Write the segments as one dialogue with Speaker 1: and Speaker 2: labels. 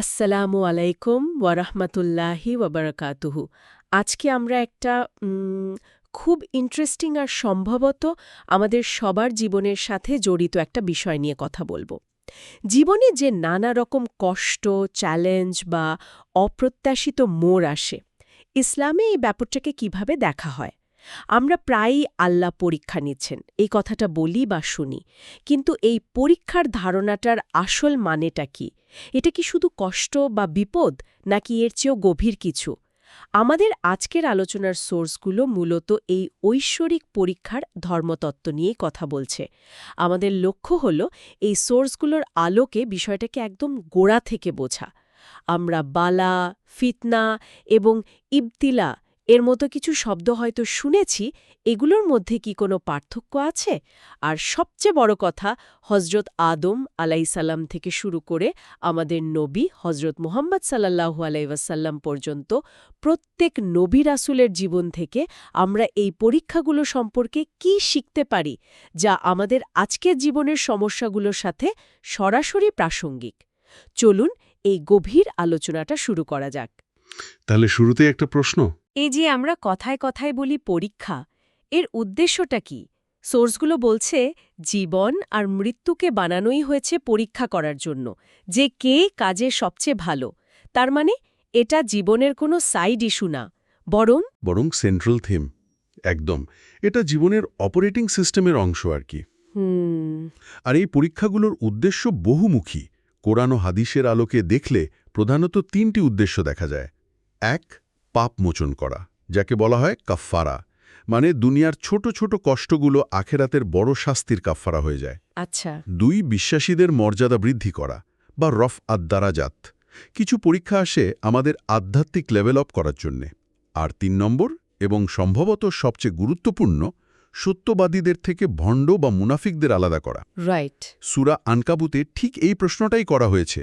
Speaker 1: আসসালামু আলাইকুম ওয়ারাহমাতুল্লাহি ওয়াবারাকাতুহু আজকে আমরা একটা খুব ইন্টারেস্টিং আর সম্ভবত আমাদের সবার জীবনের সাথে জড়িত একটা বিষয় নিয়ে কথা বলব। জীবনে যে নানা রকম কষ্ট চ্যালেঞ্জ বা অপ্রত্যাশিত মোড় আসে, ইসলামে এই ব্যাপারটাকে কীভাবে দেখা হয়? আমরা প্রায়ই আল্লাহ পরীক্ষা নিচ্ছেন, এই কথাটা বলি বা শুনি, কিন্তু এই পরীক্ষার ধারণাটার আসল মানেটা কি? এটা কি শুধু কষ্ট বা বিপদ, নাকি এর চেয়েও গভীর কিছু? আমাদের আজকের আলোচনার সোর্সগুলো মূলত এই ঐশ্বরিক পরীক্ষার ধর্মতত্ত্ব নিয়ে কথা বলছে। আমাদের লক্ষ্য হল এই সোর্সগুলোর আলোকে বিষয়টাকে একদম গোড়া থেকে বোঝা। আমরা বালা, ফিতনা এবং ইবতিলা এর মতো কিছু শব্দ হয়তো শুনেছি, এগুলোর মধ্যে কি কোনো পার্থক্য আছে? আর সবচেয়ে বড় কথা হজরত আদম আলাইসাল্লাম থেকে শুরু করে আমাদের নবী হজরত মোহাম্মদ সাল্লাহু আলাইসাল্লাম পর্যন্ত প্রত্যেক নবী রাসুলের জীবন থেকে আমরা এই পরীক্ষাগুলো সম্পর্কে কি শিখতে পারি, যা আমাদের আজকের জীবনের সমস্যাগুলোর সাথে সরাসরি প্রাসঙ্গিক? চলুন এই গভীর আলোচনাটা শুরু করা যাক।
Speaker 2: তাহলে শুরুতেই একটা প্রশ্ন।
Speaker 1: এই যে আমরা কথায় কথায় বলি পরীক্ষা এর উদ্দেশ্যটা কি? সোর্সগুলো বলছে জীবন আর মৃত্যুকে বানানোই হয়েছে পরীক্ষা করার জন্য যে কে কাজে সবচেয়ে ভালো। তার মানে এটা জীবনের কোনো সাইড ইস্যু না বরং
Speaker 2: বরং সেন্ট্রাল থিম একদম। এটা জীবনের অপারেটিং সিস্টেমের অংশ আর কি।
Speaker 1: হুম।
Speaker 2: আর এই পরীক্ষাগুলোর উদ্দেশ্য বহুমুখী। কোরআন ও হাদিসের আলোকে দেখলে প্রধানত তিনটি উদ্দেশ্য দেখা যায়। এক পাপ মোচন করা যাকে বলা হয় কাফফারা মানে দুনিয়ার ছোট ছোট কষ্টগুলো আখেরাতের বড় শাস্তির কাফফারা হয়ে যায়।
Speaker 1: আচ্ছা।
Speaker 2: দুই বিশ্বাসীদের মর্যাদা বৃদ্ধি করা বা রফ আদ্দারাজাত। কিছু পরীক্ষা আসে আমাদের আধ্যাত্মিক লেভেল আপ করার জন্যে। আর তিন নম্বর এবং সম্ভবত সবচেয়ে গুরুত্বপূর্ণ সত্যবাদীদের থেকে ভণ্ড বা মুনাফিকদের আলাদা করা।
Speaker 1: রাইট
Speaker 2: সুরা আনকাবুতে ঠিক এই প্রশ্নটাই করা হয়েছে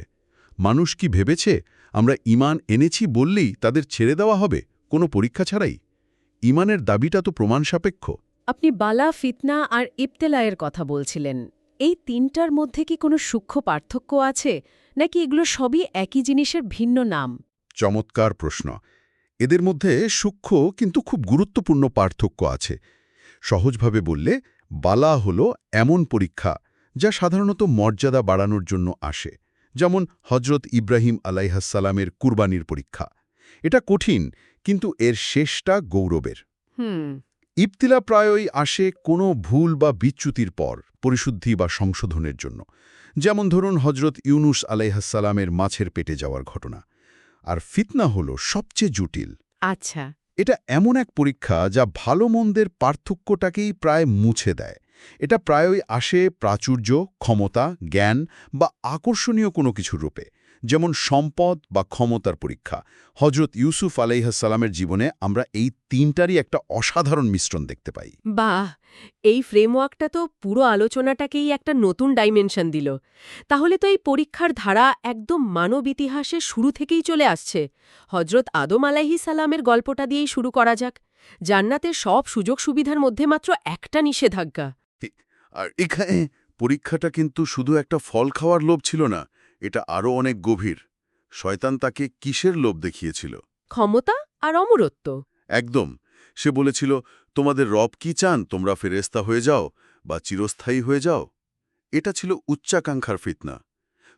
Speaker 2: মানুষ কি ভেবেছে আমরা ইমান এনেছি বললেই তাদের ছেড়ে দেওয়া হবে? কোনো পরীক্ষা ছাড়াই? ইমানের দাবিটা তো প্রমাণ সাপেক্ষ
Speaker 1: আপনি বালা ফিতনা আর ইবতেলায়ের কথা বলছিলেন। এই তিনটার মধ্যে কি কোনো সূক্ষ্ম পার্থক্য আছে নাকি এগুলো সবই একই জিনিসের ভিন্ন নাম?
Speaker 2: চমৎকার প্রশ্ন। এদের মধ্যে সূক্ষ্ম কিন্তু খুব গুরুত্বপূর্ণ পার্থক্য আছে। সহজভাবে বললে বালা হল এমন পরীক্ষা যা সাধারণত মর্যাদা বাড়ানোর জন্য আসে। যেমন হজরত ইব্রাহিম আলাইহাসালামের কুরবানির পরীক্ষা। এটা কঠিন কিন্তু এর শেষটা গৌরবের। ইবতিলা প্রায়ই আসে কোনো ভুল বা বিচ্যুতির পর পরিশুদ্ধি বা সংশোধনের জন্য। যেমন ধরুন হজরত ইউনুস আলাইহাসালামের মাছের পেটে যাওয়ার ঘটনা। আর ফিতনা হল সবচেয়ে জটিল।
Speaker 1: আচ্ছা।
Speaker 2: এটা এমন এক পরীক্ষা যা ভালো মন্দের পার্থক্যটাকেই প্রায় মুছে দেয়। এটা প্রায়ই আসে প্রাচুর্য, ক্ষমতা, জ্ঞান বা আকর্ষণীয় কোনো কিছুর রূপে, যেমন সম্পদ বা ক্ষমতার পরীক্ষা। হজরত ইউসুফ আলাইহাসালামের জীবনে আমরা এই তিনটারই একটা অসাধারণ মিশ্রণ দেখতে পাই।
Speaker 1: বাহ! এই ফ্রেমওয়ার্কটা তো পুরো আলোচনাটাকেই একটা নতুন ডাইমেনশন দিল। তাহলে তো এই পরীক্ষার ধারা একদম মানব ইতিহাসে শুরু থেকেই চলে আসছে। হজরত আদম আলাহি সালামের গল্পটা দিয়েই শুরু করা যাক। জান্নাতের সব সুযোগ সুবিধার মধ্যে মাত্র একটা নিষেধাজ্ঞা।
Speaker 2: আর এখানে পরীক্ষাটা কিন্তু শুধু একটা ফল খাওয়ার লোভ ছিল না এটা আরও অনেক গভীর। শয়তান তাকে কিসের লোভ দেখিয়েছিল?
Speaker 1: ক্ষমতা আর অমরত্ব।
Speaker 2: একদম। সে বলেছিল তোমাদের রব কি চান? তোমরা ফেরেস্তা হয়ে যাও বা চিরস্থায়ী হয়ে যাও। এটা ছিল উচ্চাকাঙ্ক্ষার ফিতনা।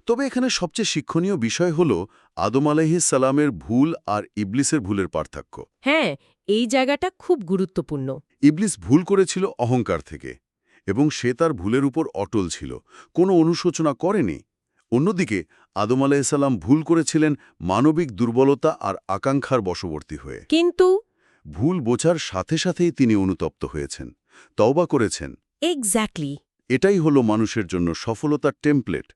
Speaker 2: তবে এখানে সবচেয়ে শিক্ষণীয় বিষয় হল আদম সালামের ভুল আর ইবলিসের ভুলের পার্থক্য।
Speaker 1: হ্যাঁ এই জায়গাটা খুব গুরুত্বপূর্ণ।
Speaker 2: ইবলিস ভুল করেছিল অহংকার থেকে। এবং সে তার ভুলের উপর অটল ছিল। কোনো অনুশোচনা করেনি। অন্যদিকে আদম আলাইসাল্লাম ভুল করেছিলেন মানবিক দুর্বলতা আর আকাঙ্ক্ষার বশবর্তী হয়ে।
Speaker 1: কিন্তু
Speaker 2: ভুল বোঝার সাথে সাথেই তিনি অনুতপ্ত হয়েছেন। তওবা করেছেন।
Speaker 1: এক্স্যাক্টলি
Speaker 2: এটাই হলো মানুষের জন্য সফলতার টেমপ্লেট।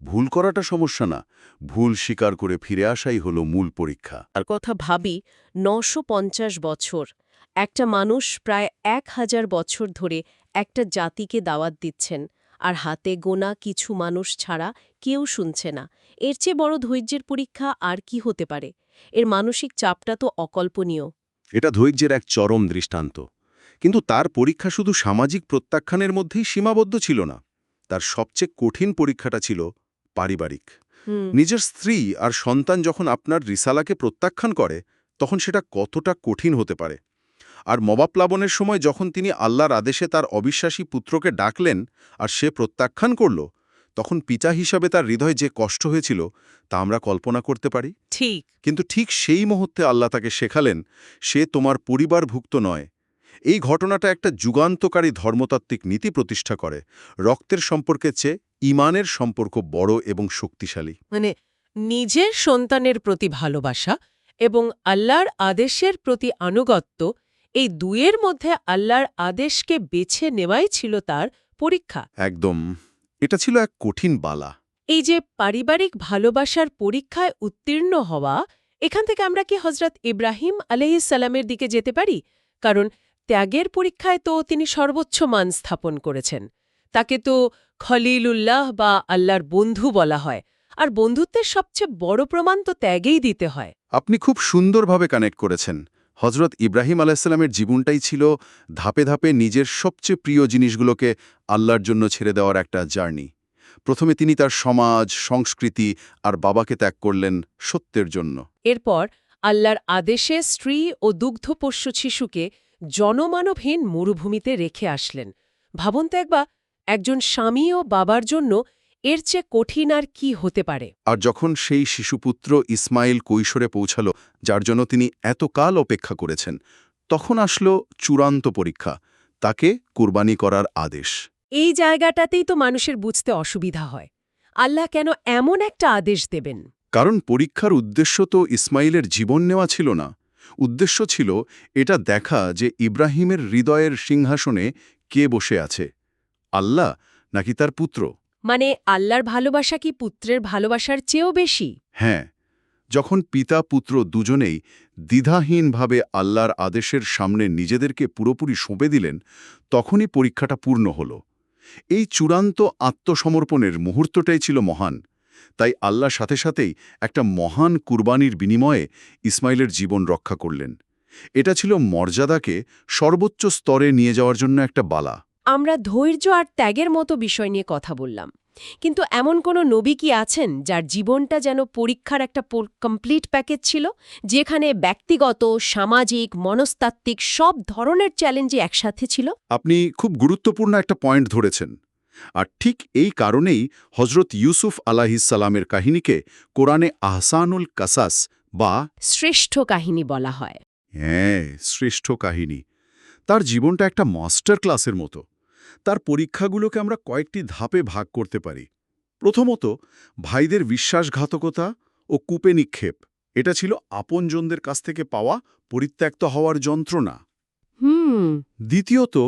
Speaker 2: ভুল করাটা সমস্যা না ভুল স্বীকার করে ফিরে আসাই হলো মূল পরীক্ষা।
Speaker 1: আর কথা ভাবি নশো পঞ্চাশ বছর। একটা মানুষ প্রায় এক হাজার বছর ধরে একটা জাতিকে দাওয়াত দিচ্ছেন আর হাতে গোনা কিছু মানুষ ছাড়া কেউ শুনছে না। এর চেয়ে বড় ধৈর্যের পরীক্ষা আর কি হতে পারে? এর মানসিক চাপটা তো অকল্পনীয়।
Speaker 3: এটা ধৈর্যের এক চরম দৃষ্টান্ত। কিন্তু তার পরীক্ষা শুধু সামাজিক প্রত্যাখ্যানের মধ্যেই সীমাবদ্ধ ছিল না। তার সবচেয়ে কঠিন পরীক্ষাটা ছিল পারিবারিক।
Speaker 2: নিজের স্ত্রী আর সন্তান যখন আপনার রিসালাকে প্রত্যাখ্যান করে তখন সেটা কতটা কঠিন হতে পারে? আর মবাপ্লাবনের সময় যখন তিনি আল্লাহর আদেশে তার অবিশ্বাসী পুত্রকে ডাকলেন আর সে প্রত্যাখ্যান করল তখন পিতা হিসাবে তার হৃদয় যে কষ্ট হয়েছিল তা আমরা কল্পনা করতে পারি।
Speaker 1: ঠিক।
Speaker 2: কিন্তু ঠিক সেই মুহূর্তে আল্লাহ তাকে শেখালেন সে তোমার পরিবারভুক্ত নয়। এই ঘটনাটা একটা যুগান্তকারী ধর্মতাত্ত্বিক নীতি প্রতিষ্ঠা করে। রক্তের সম্পর্কের চেয়ে ইমানের সম্পর্ক বড় এবং শক্তিশালী।
Speaker 1: মানে নিজের সন্তানের প্রতি ভালোবাসা এবং আল্লাহর আদেশের প্রতি আনুগত্য এই দুয়ের মধ্যে আল্লাহর আদেশকে বেছে নেওয়াই ছিল তার পরীক্ষা।
Speaker 2: একদম। এটা ছিল এক কঠিন বালা।
Speaker 1: এই যে পারিবারিক ভালোবাসার পরীক্ষায় উত্তীর্ণ হওয়া এখান থেকে আমরা কি হজরত ইব্রাহিম আলহিসাল্লামের দিকে যেতে পারি? কারণ ত্যাগের পরীক্ষায় তো তিনি সর্বোচ্চ মান স্থাপন করেছেন। তাকে তো খলিলুল্লাহ বা আল্লাহর বন্ধু বলা হয়। আর বন্ধুত্বের সবচেয়ে বড় প্রমাণ তো ত্যাগেই দিতে হয়।
Speaker 2: আপনি খুব সুন্দরভাবে কানেক্ট করেছেন। হজরত ইব্রাহিম আলাহিসাল্লামের জীবনটাই ছিল ধাপে ধাপে নিজের সবচেয়ে প্রিয় জিনিসগুলোকে আল্লাহর জন্য ছেড়ে দেওয়ার একটা জার্নি। প্রথমে তিনি তার সমাজ, সংস্কৃতি আর বাবাকে ত্যাগ করলেন সত্যের জন্য।
Speaker 1: এরপর আল্লাহর আদেশে স্ত্রী ও দুগ্ধপোষ্য শিশুকে জনমানবহীন মরুভূমিতে রেখে আসলেন। ভাবুন তো একবার, একজন স্বামী ও বাবার জন্য এর চেয়ে কঠিন আর কি হতে পারে?
Speaker 2: আর যখন সেই শিশুপুত্র ইসমাইল কৈশোরে পৌঁছাল যার জন্য তিনি এতকাল অপেক্ষা করেছেন তখন আসলো চূড়ান্ত পরীক্ষা তাকে কুরবানি করার আদেশ।
Speaker 1: এই জায়গাটাতেই তো মানুষের বুঝতে অসুবিধা হয়। আল্লাহ কেন এমন একটা আদেশ দেবেন?
Speaker 2: কারণ পরীক্ষার উদ্দেশ্য তো ইসমাইলের জীবন নেওয়া ছিল না। উদ্দেশ্য ছিল এটা দেখা যে ইব্রাহিমের হৃদয়ের সিংহাসনে কে বসে আছে আল্লাহ নাকি তার পুত্র?
Speaker 1: মানে আল্লাহর ভালোবাসা কি পুত্রের ভালোবাসার চেয়েও বেশি?
Speaker 2: হ্যাঁ যখন পিতা পুত্র দুজনেই দ্বিধাহীনভাবে আল্লাহর আদেশের সামনে নিজেদেরকে পুরোপুরি সঁপে দিলেন, তখনই পরীক্ষাটা পূর্ণ হল। এই চূড়ান্ত আত্মসমর্পণের মুহূর্তটাই ছিল মহান। তাই আল্লাহ সাথে সাথেই একটা মহান কুরবানির বিনিময়ে ইসমাইলের জীবন রক্ষা করলেন। এটা ছিল মর্যাদাকে সর্বোচ্চ স্তরে নিয়ে যাওয়ার জন্য একটা বালা।
Speaker 1: আমরা ধৈর্য আর ত্যাগের মতো বিষয় নিয়ে কথা বললাম। কিন্তু এমন কোনো নবী কি আছেন যার জীবনটা যেন পরীক্ষার একটা কমপ্লিট প্যাকেজ ছিল যেখানে ব্যক্তিগত সামাজিক মনস্তাত্ত্বিক সব ধরনের চ্যালেঞ্জই একসাথে ছিল?
Speaker 2: আপনি খুব গুরুত্বপূর্ণ একটা পয়েন্ট ধরেছেন। আর ঠিক এই কারণেই হজরত ইউসুফ আলাহিসাল্লামের কাহিনীকে কোরআনে আহসানুল কাসাস বা
Speaker 1: শ্রেষ্ঠ কাহিনী বলা হয়।
Speaker 2: হ্যাঁ শ্রেষ্ঠ কাহিনী। তার জীবনটা একটা মাস্টার ক্লাসের মতো। তার পরীক্ষাগুলোকে আমরা কয়েকটি ধাপে ভাগ করতে পারি। প্রথমত ভাইদের বিশ্বাসঘাতকতা ও কূপে নিক্ষেপ। এটা ছিল আপনজনদের কাছ থেকে পাওয়া পরিত্যক্ত হওয়ার যন্ত্রণা।
Speaker 1: হুম।
Speaker 2: দ্বিতীয়ত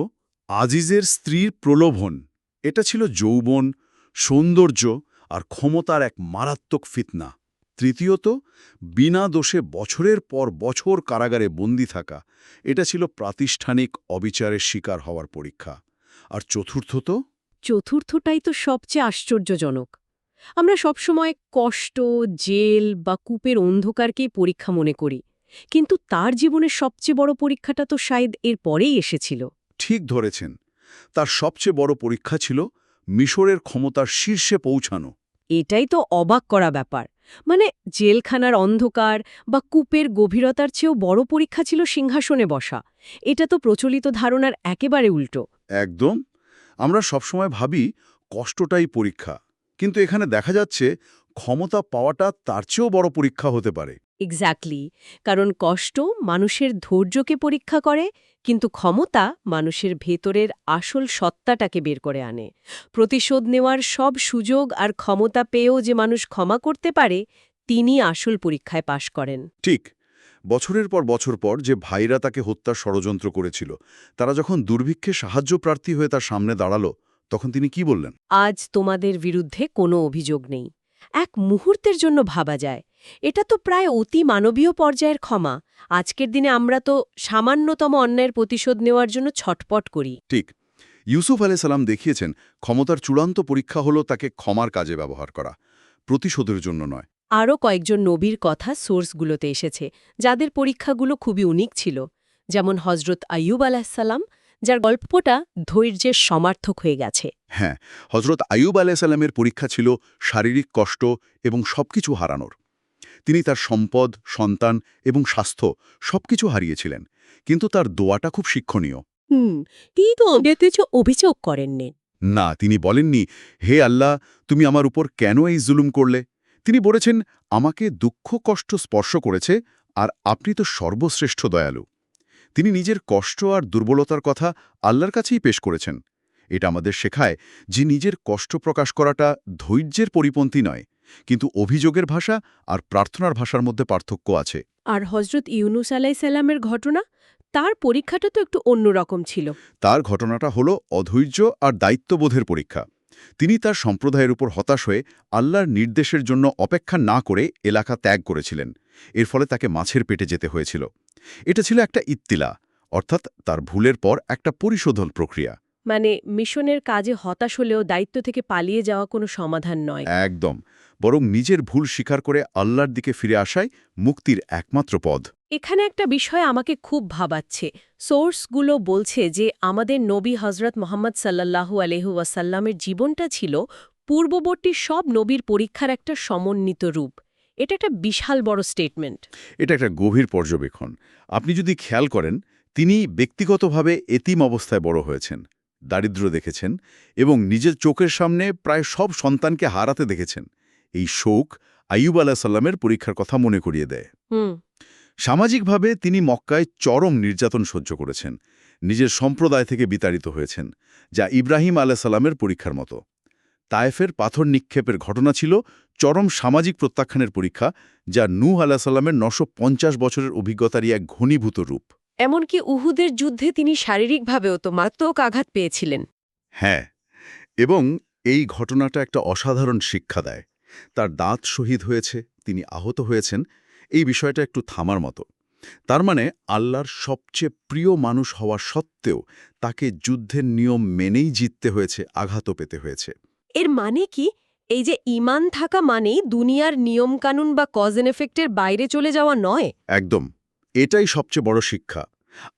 Speaker 2: আজিজের স্ত্রীর প্রলোভন। এটা ছিল যৌবন সৌন্দর্য আর ক্ষমতার এক মারাত্মক ফিতনা। তৃতীয়ত বিনা দোষে বছরের পর বছর কারাগারে বন্দি থাকা। এটা ছিল প্রাতিষ্ঠানিক অবিচারের শিকার হওয়ার পরীক্ষা। আর চতুর্থ তো?
Speaker 1: চতুর্থটাই তো সবচেয়ে আশ্চর্যজনক। আমরা সবসময় কষ্ট জেল বা কূপের অন্ধকারকেই পরীক্ষা মনে করি। কিন্তু তার জীবনের সবচেয়ে বড় পরীক্ষাটা তো শায়দ এর পরেই এসেছিল।
Speaker 2: ঠিক ধরেছেন। তার সবচেয়ে বড় পরীক্ষা ছিল মিশরের ক্ষমতার শীর্ষে পৌঁছানো।
Speaker 1: এটাই তো অবাক করা ব্যাপার। মানে জেলখানার অন্ধকার বা কূপের গভীরতার চেয়েও বড় পরীক্ষা ছিল সিংহাসনে বসা। এটা তো প্রচলিত ধারণার একেবারে উল্টো।
Speaker 2: একদম। আমরা সবসময় ভাবি কষ্টটাই পরীক্ষা কিন্তু এখানে দেখা যাচ্ছে ক্ষমতা পাওয়াটা তার চেয়েও বড় পরীক্ষা হতে পারে।
Speaker 1: এক্স্যাক্টলি কারণ কষ্ট মানুষের ধৈর্যকে পরীক্ষা করে কিন্তু ক্ষমতা মানুষের ভেতরের আসল সত্তাটাকে বের করে আনে। প্রতিশোধ নেওয়ার সব সুযোগ আর ক্ষমতা পেয়েও যে মানুষ ক্ষমা করতে পারে তিনি আসল পরীক্ষায় পাশ করেন।
Speaker 2: ঠিক। বছরের পর বছর পর যে ভাইরা তাকে হত্যার ষড়যন্ত্র করেছিল তারা যখন দুর্ভিক্ষে সাহায্য প্রার্থী হয়ে তার সামনে দাঁড়াল তখন তিনি কি বললেন?
Speaker 1: আজ তোমাদের বিরুদ্ধে কোনো অভিযোগ নেই। এক মুহূর্তের জন্য ভাবা যায়। এটা তো প্রায় অতি মানবীয় পর্যায়ের ক্ষমা। আজকের দিনে আমরা তো সামান্যতম অন্যায়ের প্রতিশোধ নেওয়ার জন্য ছটপট করি।
Speaker 2: ঠিক। ইউসুফ আলাইসাল্লাম দেখিয়েছেন ক্ষমতার চূড়ান্ত পরীক্ষা হলো তাকে ক্ষমার কাজে ব্যবহার করা প্রতিশোধের জন্য নয়।
Speaker 1: আরও কয়েকজন নবীর কথা সোর্সগুলোতে এসেছে যাদের পরীক্ষাগুলো খুবই উনিক ছিল। যেমন হজরত আইয়ুব আলাহিসাল্লাম যার গল্পটা ধৈর্যের সমার্থক হয়ে গেছে।
Speaker 2: হ্যাঁ হজরত আয়ুব আলাইসাল্লামের পরীক্ষা ছিল শারীরিক কষ্ট এবং সবকিছু হারানোর। তিনি তার সম্পদ সন্তান এবং স্বাস্থ্য সবকিছু হারিয়েছিলেন কিন্তু তার দোয়াটা খুব শিক্ষণীয়।
Speaker 1: হুম তিনি তো কিছু অভিযোগ করেননি।
Speaker 2: না তিনি বলেননি হে আল্লাহ তুমি আমার উপর কেন এই জুলুম করলে? তিনি বলেছেন আমাকে দুঃখ কষ্ট স্পর্শ করেছে আর আপনি তো সর্বশ্রেষ্ঠ দয়ালু। তিনি নিজের কষ্ট আর দুর্বলতার কথা আল্লাহর কাছেই পেশ করেছেন। এটা আমাদের শেখায় যে নিজের কষ্ট প্রকাশ করাটা ধৈর্যের পরিপন্থী নয় কিন্তু অভিযোগের ভাষা আর প্রার্থনার ভাষার মধ্যে পার্থক্য আছে।
Speaker 1: আর হজরত ইউনুস আলাই আলাইসাল্লামের ঘটনা? তার পরীক্ষাটা তো একটু অন্যরকম ছিল।
Speaker 2: তার ঘটনাটা হলো অধৈর্য আর দায়িত্ববোধের পরীক্ষা। তিনি তার সম্প্রদায়ের উপর হতাশ হয়ে আল্লাহর নির্দেশের জন্য অপেক্ষা না করে এলাকা ত্যাগ করেছিলেন। এর ফলে তাকে মাছের পেটে যেতে হয়েছিল। এটা ছিল একটা ইত্তিলা অর্থাৎ তার ভুলের পর একটা পরিশোধন প্রক্রিয়া।
Speaker 1: মানে মিশনের কাজে হতাশ হলেও দায়িত্ব থেকে পালিয়ে যাওয়া কোনো সমাধান নয়।
Speaker 2: একদম। বরং নিজের ভুল স্বীকার করে আল্লাহর দিকে ফিরে আসাই মুক্তির একমাত্র পদ
Speaker 1: এখানে একটা বিষয় আমাকে খুব ভাবাচ্ছে। সোর্সগুলো বলছে যে আমাদের নবী হজরত মোহাম্মদ সাল্লাল্লাহু আলহু ওয়াসাল্লামের জীবনটা ছিল পূর্ববর্তী সব নবীর পরীক্ষার একটা সমন্বিত রূপ। এটা একটা বিশাল বড় স্টেটমেন্ট
Speaker 2: এটা একটা গভীর পর্যবেক্ষণ। আপনি যদি খেয়াল করেন তিনি ব্যক্তিগতভাবে এতিম অবস্থায় বড় হয়েছেন দারিদ্র্য দেখেছেন এবং নিজের চোখের সামনে প্রায় সব সন্তানকে হারাতে দেখেছেন। এই শোক আইয়ুব আলাহ সাল্লামের পরীক্ষার কথা মনে করিয়ে দেয়।
Speaker 1: হুম।
Speaker 2: সামাজিকভাবে তিনি মক্কায় চরম নির্যাতন সহ্য করেছেন নিজের সম্প্রদায় থেকে বিতাড়িত হয়েছেন যা ইব্রাহিম আলাহ সাল্লামের পরীক্ষার মতো। তায়েফের পাথর নিক্ষেপের ঘটনা ছিল চরম সামাজিক প্রত্যাখ্যানের পরীক্ষা যা নূহ আলাহ সাল্লামের নশো বছরের অভিজ্ঞতারই এক ঘনীভূত রূপ।
Speaker 1: এমনকি উহুদের যুদ্ধে তিনি শারীরিকভাবেও তো মারাত্মক আঘাত পেয়েছিলেন।
Speaker 2: হ্যাঁ এবং এই ঘটনাটা একটা অসাধারণ শিক্ষা দেয়। তার দাঁত শহীদ হয়েছে তিনি আহত হয়েছেন এই বিষয়টা একটু থামার মতো। তার মানে আল্লাহর সবচেয়ে প্রিয় মানুষ হওয়া সত্ত্বেও তাকে যুদ্ধের নিয়ম মেনেই জিততে হয়েছে আঘাতও পেতে হয়েছে।
Speaker 1: এর মানে কি? এই যে ইমান থাকা মানেই দুনিয়ার নিয়মকানুন বা কজ এন এফেক্টের বাইরে চলে যাওয়া নয়?
Speaker 2: একদম। এটাই সবচেয়ে বড় শিক্ষা।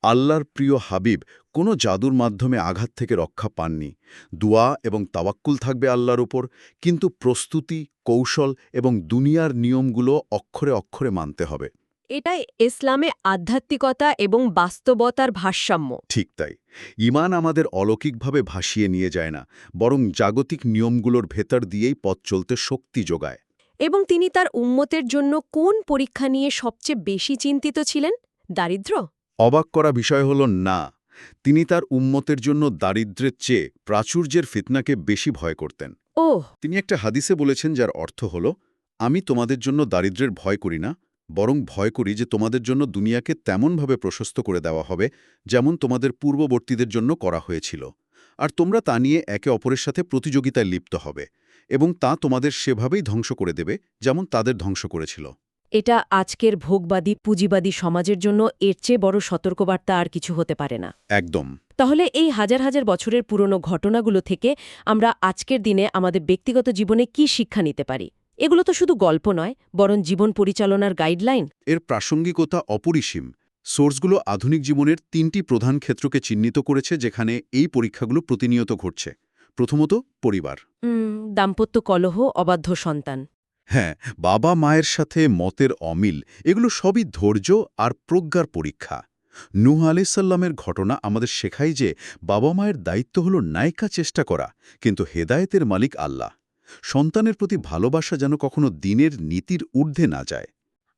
Speaker 2: আল্লাহর প্রিয় হাবিব কোনো জাদুর মাধ্যমে আঘাত থেকে রক্ষা পাননি। দোয়া এবং তাওয়াক্কুল থাকবে আল্লাহর উপর কিন্তু প্রস্তুতি কৌশল এবং দুনিয়ার নিয়মগুলো অক্ষরে অক্ষরে মানতে হবে।
Speaker 1: এটাই ইসলামে আধ্যাত্মিকতা এবং বাস্তবতার ভারসাম্য।
Speaker 2: ঠিক তাই। ইমান আমাদের অলৌকিকভাবে ভাসিয়ে নিয়ে যায় না বরং জাগতিক নিয়মগুলোর ভেতর দিয়েই পথ চলতে শক্তি যোগায়।
Speaker 1: এবং তিনি তার উম্মতের জন্য কোন পরীক্ষা নিয়ে সবচেয়ে বেশি চিন্তিত ছিলেন? দারিদ্র্য?
Speaker 2: অবাক করা বিষয় হল না তিনি তার উম্মতের জন্য দারিদ্র্যের চেয়ে প্রাচুর্যের ফিতনাকে বেশি ভয় করতেন।
Speaker 1: ওহ।
Speaker 2: তিনি একটা হাদিসে বলেছেন যার অর্থ হল আমি তোমাদের জন্য দারিদ্র্যের ভয় করি না বরং ভয় করি যে তোমাদের জন্য দুনিয়াকে তেমনভাবে প্রশস্ত করে দেওয়া হবে যেমন তোমাদের পূর্ববর্তীদের জন্য করা হয়েছিল। আর তোমরা তা নিয়ে একে অপরের সাথে প্রতিযোগিতায় লিপ্ত হবে এবং তা তোমাদের সেভাবেই ধ্বংস করে দেবে যেমন তাদের ধ্বংস করেছিল।
Speaker 1: এটা আজকের ভোগবাদী পুঁজিবাদী সমাজের জন্য এর চেয়ে বড় সতর্কবার্তা আর কিছু হতে পারে না।
Speaker 2: একদম।
Speaker 1: তাহলে এই হাজার হাজার বছরের পুরনো ঘটনাগুলো থেকে আমরা আজকের দিনে আমাদের ব্যক্তিগত জীবনে কি শিক্ষা নিতে পারি? এগুলো তো শুধু গল্প নয় বরং জীবন পরিচালনার গাইডলাইন।
Speaker 2: এর প্রাসঙ্গিকতা অপরিসীম। সোর্সগুলো আধুনিক জীবনের তিনটি প্রধান ক্ষেত্রকে চিহ্নিত করেছে যেখানে এই পরীক্ষাগুলো প্রতিনিয়ত ঘটছে। প্রথমত পরিবার।
Speaker 1: দাম্পত্য কলহ অবাধ্য সন্তান।
Speaker 2: হ্যাঁ বাবা মায়ের সাথে মতের অমিল এগুলো সবই ধৈর্য আর প্রজ্ঞার পরীক্ষা। নুহ আলাইসাল্লামের ঘটনা আমাদের শেখায় যে বাবা মায়ের দায়িত্ব হল নায়িকা চেষ্টা করা কিন্তু হেদায়েতের মালিক আল্লাহ। সন্তানের প্রতি ভালোবাসা যেন কখনো দিনের নীতির ঊর্ধ্বে না যায়।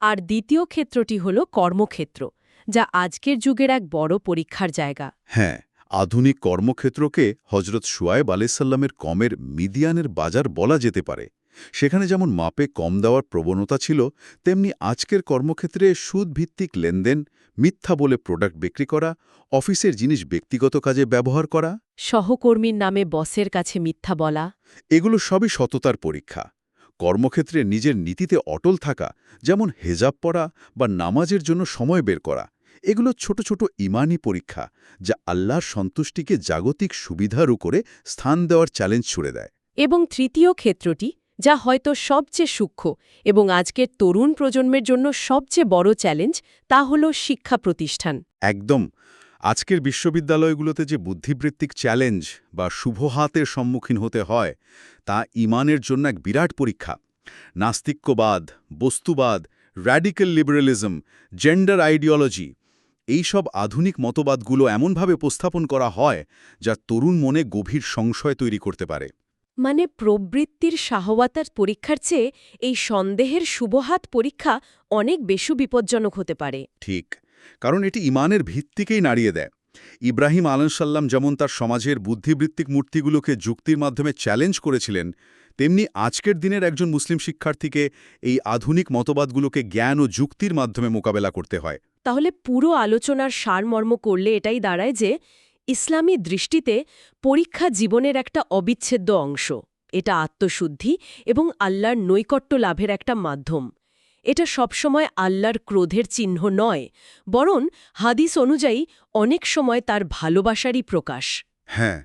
Speaker 1: আর দ্বিতীয় ক্ষেত্রটি হল কর্মক্ষেত্র যা আজকের যুগের এক বড় পরীক্ষার জায়গা।
Speaker 2: হ্যাঁ আধুনিক কর্মক্ষেত্রকে হজরত সুয়াইব আলাইসাল্লামের কমের মিদিয়ানের বাজার বলা যেতে পারে। সেখানে যেমন মাপে কম দেওয়ার প্রবণতা ছিল তেমনি আজকের কর্মক্ষেত্রে সুদভিত্তিক লেনদেন মিথ্যা বলে প্রোডাক্ট বিক্রি করা অফিসের জিনিস ব্যক্তিগত কাজে ব্যবহার করা।
Speaker 1: সহকর্মীর নামে বসের কাছে মিথ্যা বলা।
Speaker 2: এগুলো সবই সততার পরীক্ষা। কর্মক্ষেত্রে নিজের নীতিতে অটল থাকা যেমন হেজাব পড়া বা নামাজের জন্য সময় বের করা এগুলো ছোট ছোট ইমানি পরীক্ষা যা আল্লাহর সন্তুষ্টিকে জাগতিক সুবিধার উপরে স্থান দেওয়ার চ্যালেঞ্জ ছুড়ে দেয়।
Speaker 1: এবং তৃতীয় ক্ষেত্রটি যা হয়তো সবচেয়ে সূক্ষ্ম এবং আজকের তরুণ প্রজন্মের জন্য সবচেয়ে বড় চ্যালেঞ্জ, তা হল শিক্ষা প্রতিষ্ঠান।
Speaker 2: একদম। আজকের বিশ্ববিদ্যালয়গুলোতে যে বুদ্ধিবৃত্তিক চ্যালেঞ্জ বা শুভ হাতের সম্মুখীন হতে হয়, তা ইমানের জন্য এক বিরাট পরীক্ষা। নাস্তিক্যবাদ, বস্তুবাদ র্যাডিক্যাল লিবারেলিজম জেন্ডার আইডিওলজি এইসব আধুনিক মতবাদগুলো এমনভাবে উপস্থাপন করা হয়, যা তরুণ মনে গভীর সংশয় তৈরি করতে পারে।
Speaker 1: মানে প্রবৃত্তির সাহওয়াতার পরীক্ষার চেয়ে এই সন্দেহের শুভহাত পরীক্ষা অনেক বেশি বিপজ্জনক হতে পারে।
Speaker 2: ঠিক কারণ এটি ইমানের ভিত্তিকেই নাড়িয়ে দেয়। ইব্রাহিম আলনসাল্লাম যেমন তার সমাজের বুদ্ধিবৃত্তিক মূর্তিগুলোকে যুক্তির মাধ্যমে চ্যালেঞ্জ করেছিলেন তেমনি আজকের দিনের একজন মুসলিম শিক্ষার্থীকে এই আধুনিক মতবাদগুলোকে জ্ঞান ও যুক্তির মাধ্যমে মোকাবেলা করতে হয়।
Speaker 1: তাহলে পুরো আলোচনার সারমর্ম করলে এটাই দাঁড়ায় যে ইসলামী দৃষ্টিতে পরীক্ষা জীবনের একটা অবিচ্ছেদ্য অংশ। এটা আত্মশুদ্ধি এবং আল্লাহর নৈকট্য লাভের একটা মাধ্যম। এটা সবসময় আল্লাহর ক্রোধের চিহ্ন নয় বরং হাদিস অনুযায়ী অনেক সময় তার ভালোবাসারই প্রকাশ।
Speaker 2: হ্যাঁ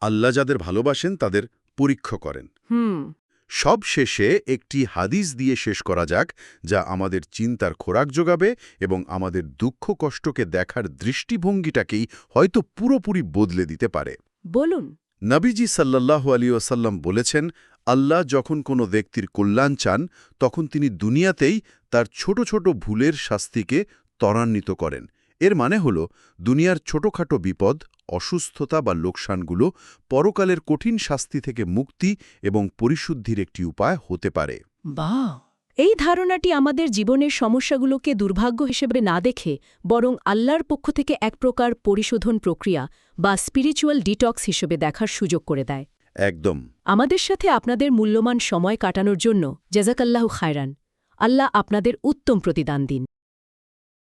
Speaker 2: আল্লাহ যাদের ভালোবাসেন তাদের পরীক্ষা করেন।
Speaker 1: হুম।
Speaker 2: সব শেষে একটি হাদিস দিয়ে শেষ করা যাক যা আমাদের চিন্তার খোরাক যোগাবে এবং আমাদের দুঃখ কষ্টকে দেখার দৃষ্টিভঙ্গিটাকেই হয়তো পুরোপুরি বদলে দিতে পারে।
Speaker 1: বলুন।
Speaker 2: নবীজি সাল্লাল্লাহু আলী ওসাল্লাম বলেছেন আল্লাহ যখন কোনো ব্যক্তির কল্যাণ চান তখন তিনি দুনিয়াতেই তার ছোট ছোট ভুলের শাস্তিকে ত্বরান্বিত করেন। এর মানে হল দুনিয়ার ছোটখাটো বিপদ অসুস্থতা বা লোকসানগুলো পরকালের কঠিন শাস্তি থেকে মুক্তি এবং পরিশুদ্ধির একটি উপায় হতে পারে।
Speaker 1: বা এই ধারণাটি আমাদের জীবনের সমস্যাগুলোকে দুর্ভাগ্য হিসেবে না দেখে বরং আল্লাহর পক্ষ থেকে এক প্রকার পরিশোধন প্রক্রিয়া বা স্পিরিচুয়াল ডিটক্স হিসেবে দেখার সুযোগ করে দেয়।
Speaker 2: একদম।
Speaker 1: আমাদের সাথে আপনাদের মূল্যমান সময় কাটানোর জন্য জেজাকাল্লাহু খায়রান। আল্লাহ আপনাদের উত্তম প্রতিদান দিন।